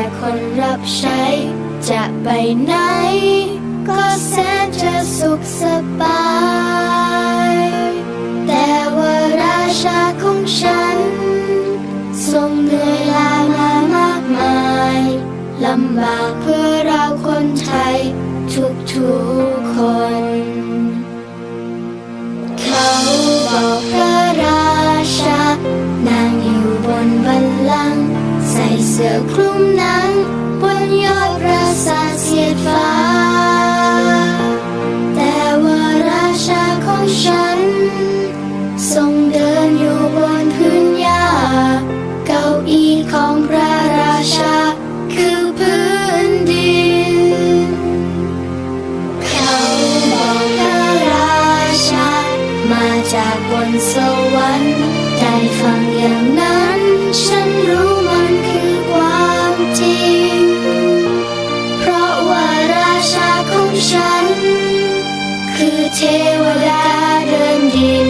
แต่คนรับใช้ จะไปไหน ก็แสนจะสุขสบาย เสื้อคลุมนั้งบนยอดปราสาทเสียดฟ้า แต่ว่าราชาของฉัน ทรงเดินอยู่บนพื้นหญ้า เก้าอี้ของพระราชา คือพื้นดิน เขาบอกพระราชา มาจากบนสวรรค์ได้ฟัง เทวดาเดินดิน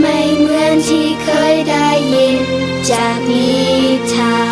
ไม่เหมือนที่เคยได้ยินจากนิทาน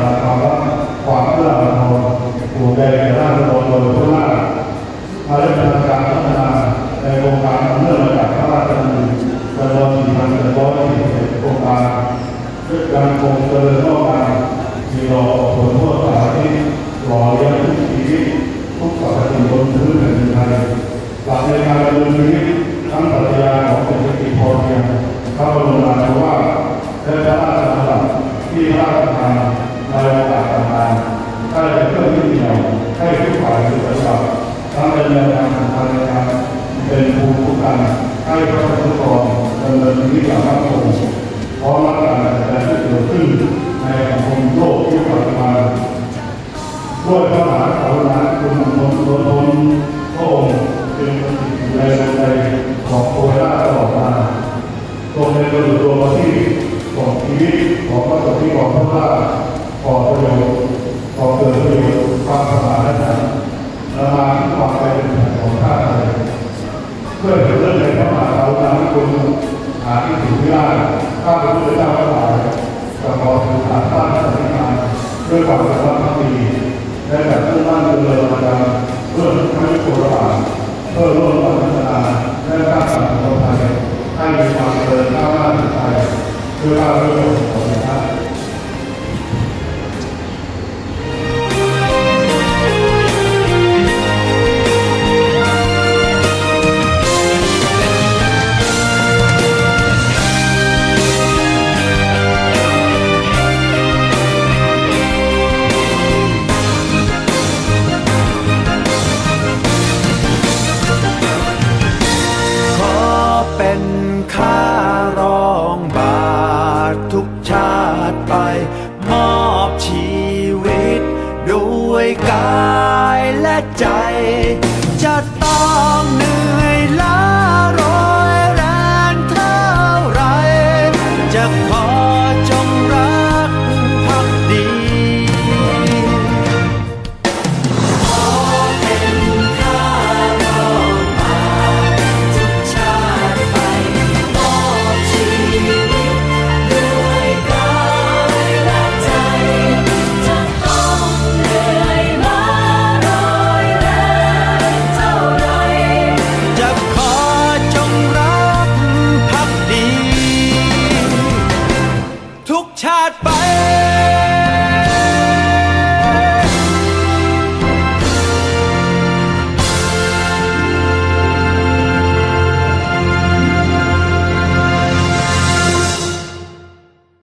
เราทานความรักความเอื้ออาทรปลูกแดงแก่ราษฎรโดยทั่วหน้ามาได้ดำเนินการพัฒนาในโครงการเนื่อมาจากพระราชดำริจำนวนสี่พันสี่ร้อยสี่สิบโครงการด้วยการคงเจริญก้าวหน้ามีรอผลทั่วสารที่หล่อเลี้ยงทุกชีวิตทุกสรรพสิ่งบนพื้นแผ่นดินไทยหลักในการดำเนินชีวิตทั้งปรัชญาของเศรษฐกิจพอเพียงพระบรมราโชวาทและพระ ได้เป็นเครื่องยึดเหนี่ยวให้ทุกฝ่ายปฏิบัติทั้งเป็นแนวทางสำคัญในการเป็นภูมิคุ้มกันให้พระพุทธกรดำเนินชีวิตอย่างมั่นคงพราะรักการแสดงที่เกิดขึ้นในสังคมโลกที่ปัจจุบันด้วยพระมหากรุณาคุณอันล้นล้นพระองค์จึงประสิทธิ์อยู่ในดวงใจของโคราชตลอดมาทรงเป็นประโยชน์รวมที่ของชีวิตของพระสงฆ์ที่ของพระราชก่อประโยชน์ ก่อเกิดประโยชน์ความสมานฉันท์ละมาที่ความเป็นของข้าติไทยเพื่อเป็นเรื่องในพระมหากรุณาธิคุณหาที่ถึงไม่ได้ข้าพระพุทธเจ้าทั้งหลายจะขอถือฐานบ้านสถานการณ์ด้วยความรักภักดีและแบบมุ่งมั่นเจริญมาดามเพื่อ ด้